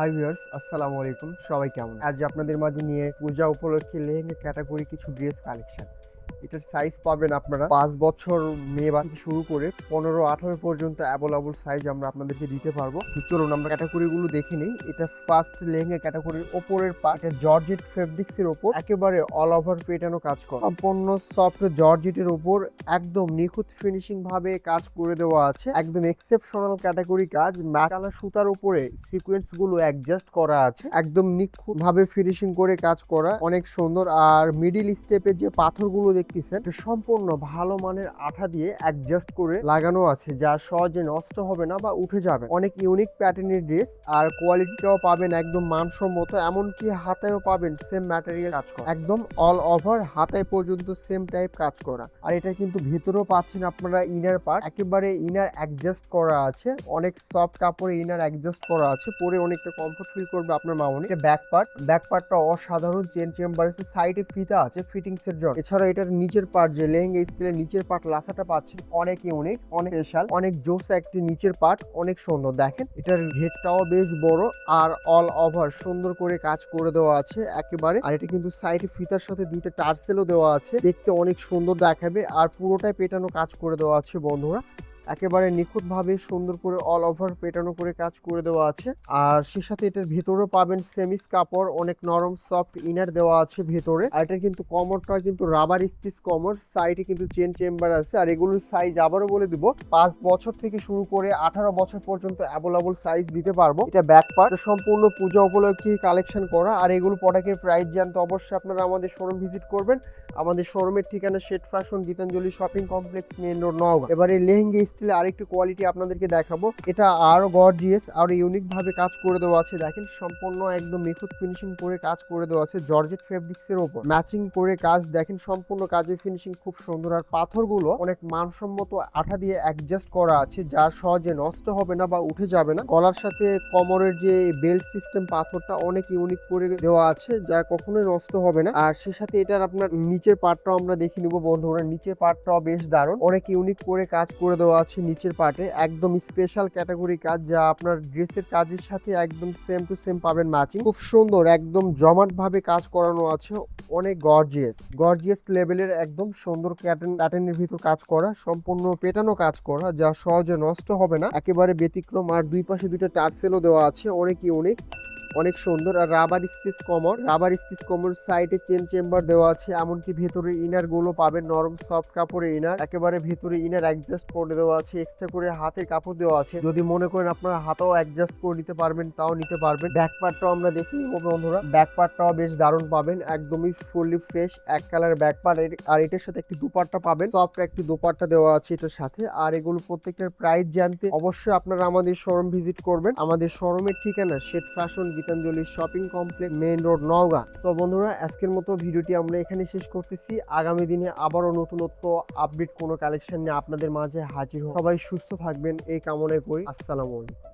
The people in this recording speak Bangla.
হাই ভিউয়ার্স আসসালামু আলাইকুম। সবাই কেমন আজ আপনাদের মাঝে নিয়ে পূজা উপলক্ষে লেহেঙ্গা ক্যাটাগরি কিছু ড্রেস কালেকশন এটার সাইজ পাবেন আপনারা। পাঁচ বছর মেয়ে বা থেকে শুরু করে পনেরো আঠারো পর্যন্ত অ্যাভেলেবল সাইজ আমরা আপনাদেরকে দিতে পারব। চলুন আমরা ক্যাটাগরিগুলো দেখে নিই। এটা ফার্স্ট লেহেঙ্গা ক্যাটাগরির ওপরের পার্ট এটা জর্জেট ফেব্রিক্স এর ওপর একেবারে অল ওভার পেটানো কাজ করা। সম্পূর্ণ সফট জর্জেটের ওপর একদম নিখুঁত ফিনিশিং ভাবে কাজ করে দেওয়া আছে। একদম এক্সেপশনাল ক্যাটাগরি কাজ। ম্যাটালা সুতার উপরে সিকোয়েন্সগুলো অ্যাডজাস্ট করা আছে। একদম নিখুঁত ভাবে ফিনিশিং করে কাজ করা। অনেক সুন্দর। আর মিডিল স্টেপে যে পাথরগুলো দেখতেছেন সম্পূর্ণ ভালো মানের আঠা দিয়ে অ্যাডজাস্ট করে লাগানো আছে, যা সহজে নষ্ট হবে না বা উঠে যাবে। অনেক ইউনিক প্যাটার্নের ড্রেস আর কোয়ালিটিটাও পাবেন একদম মানসম্মত, এমনকি হাতায়ও পাবেন সেম ম্যাটেরিয়াল কাজ করা। একদম অল ওভার হাতায় পর্যন্ত সেম টাইপ কাজ করা। আর এটা কিন্তু ভেতরেও পাচ্ছেন আপনারা ইনার পার্ট একেবারে ইনার অ্যাডজাস্ট করা আছে। অনেক সফট কাপড়ে ইনার অ্যাডজাস্ট করা আছে, পরে অনেকটা কমফোর্ট ফিল করবে আপনার মামনি। এটা ব্যাক পার্ট ব্যাক পার্টটা অসাধারণ চেন চেম্বার সাইডে ফিতা আছে ফিটিংস এর জন্য। এছাড়া এটার নিচের পার্ট যে লেহেঙ্গা স্টাইলের নিচের পার্ট লাসাটা পাচ্ছেন অনেক ইউনিক, অনেক স্পেশাল অনেক জোস একটি নিচের পার্ট অনেক সুন্দর। দেখেন, এটার ঘেরটাও বেশ বড় আর অল ওভার সুন্দর করে কাজ করে দেওয়া আছে একেবারে। আর এটা কিন্তু সাইডে ফিতার সাথে দুইটা টার্সেলও দেওয়া আছে। দেখতে অনেক সুন্দর দেখাবে আর পুরোটাই পেটানো কাজ করে দেওয়া আছে বন্ধুরা। একেবারে নিখুঁতভাবে সুন্দর করে অল ওভার পেটানো করে কাজ করে দেওয়া আছে। আর সে সাথে এটার ভেতরেও পাবেন সেমিস কাপড়, অনেক নরম সফট ইনার দেওয়া আছে ভেতরে। আর এটা কিন্তু কমরটা কিন্তু রাবার স্টিচ কমর সাইডে কিন্তু চেন চেম্বার আছে। আর এগুলোর সাইজ আবারও বলে দিব, পাঁচ বছর থেকে শুরু করে আঠারো বছর পর্যন্ত অ্যাভেলেবল সাইজ দিতে পারব। এটা ব্যাক পার্ট সম্পূর্ণ পূজা উপলক্ষে কালেকশন করা। আর এগুলো প্রোডাক্টের প্রাইস জানতে অবশ্যই আপনারা আমাদের শোরুম ভিজিট করবেন। আমাদের শোরুমের ঠিকানা শেট fashion Gitanjali shopping complex main road Naogaon. এবারে লেহেঙ্গা স্টিলে আরেকটু কোয়ালিটি আপনাদেরকে দেখাবো। এটা আরও গর্জিয়াস আরও ইউনিক ভাবে কাজ করে দেওয়া আছে। দেখেন, সম্পূর্ণ একদম নিখুঁত ফিনিশিং করে কাজ করে দেওয়া আছে জর্জেট ফেব্রিক্স এর উপর ম্যাচিং করে কাজ, দেখেন, সম্পূর্ণ কাজের ফিনিশিং খুব সুন্দর। আর পাথরগুলো অনেক মানসম্মত আঠা দিয়ে অ্যাডজাস্ট করা আছে যা সহজে নষ্ট হবে না বা উঠে যাবে না। গলার সাথে কমরের যে বেল্ট সিস্টেম পাথরটা অনেক ইউনিক করে দেওয়া আছে, যা কখনোই নষ্ট হবে না। আর সে সাথে এটার আপনার নিচের পার্টটাও আমরা দেখে নিব বন্ধুরা। নিচের পার্টটাও বেশ দারুণ। অনেক ইউনিক করে কাজ করে দেওয়া আছে নিচের পার্টে একদম স্পেশাল ক্যাটাগরি কাজ যা আপনার ড্রেসের কাজের সাথে একদম সেম টু সেম পাবেন ম্যাচিং খুব সুন্দর, একদম জমাট ভাবে কাজ করানো আছে। অনেক গর্জিয়াস গর্জিয়াস লেভেলের একদম সুন্দর প্যাটার্ন প্যাটার্নের ভিতর কাজ করা, সম্পূর্ণ পেটানো কাজ করা, যা সহজে নষ্ট হবে না। একেবারে ব্যতিক্রম। আর দুই পাশে দুইটা টার্সেলও দেওয়া আছে, অনেক ইউনিক অনেক সুন্দর। আর রাবার স্টিচ কমর। রাবার স্টিচ কমর সাইডে চেন চেম্বার দেওয়া আছে। এমনকি ভেতরে ইনারগুলো পাবেন। নরম সফট কাপড়ে ইনার একেবারে ভেতরে ইনার অ্যাডজাস্ট করে দেওয়া আছে। এক্সট্রা করে হাতের কাপড় দেওয়া আছে। যদি মনে করেন আপনারা হাতেও অ্যাডজাস্ট করে নিতে পারবেন, তাও নিতে পারবেন। ব্যাক পার্টটাও আমরা দেখি বন্ধুরা। ব্যাক পার্টটাও বেশ দারুণ পাবেন। একদমই ফুললি ফ্রেশ এক কালার ব্যাক পার্ট আর এটার সাথে একটি দুপাট্টা পাবেন। সফট একটি দুপাট্টা দেওয়া আছে এটার সাথে। আর এগুলো প্রত্যেকটার প্রাইস জানতে অবশ্যই আপনারা আমাদের শোরুম ভিজিট করবেন। আমাদের শোরুমের ঠিকানা শেট fashion Gitanjali shopping complex main road, Naogaon. তো বন্ধুরা, আজকের মতো ভিডিওটি আমরা এখানে শেষ করতেছি। আগামী দিনে আবারও নতুনত্ব আপডেট কোনো কালেকশন নিয়ে আপনাদের মাঝে হাজির সবাই সুস্থ থাকবেন, এই কামনায় করি। আসসালামু আলাইকুম।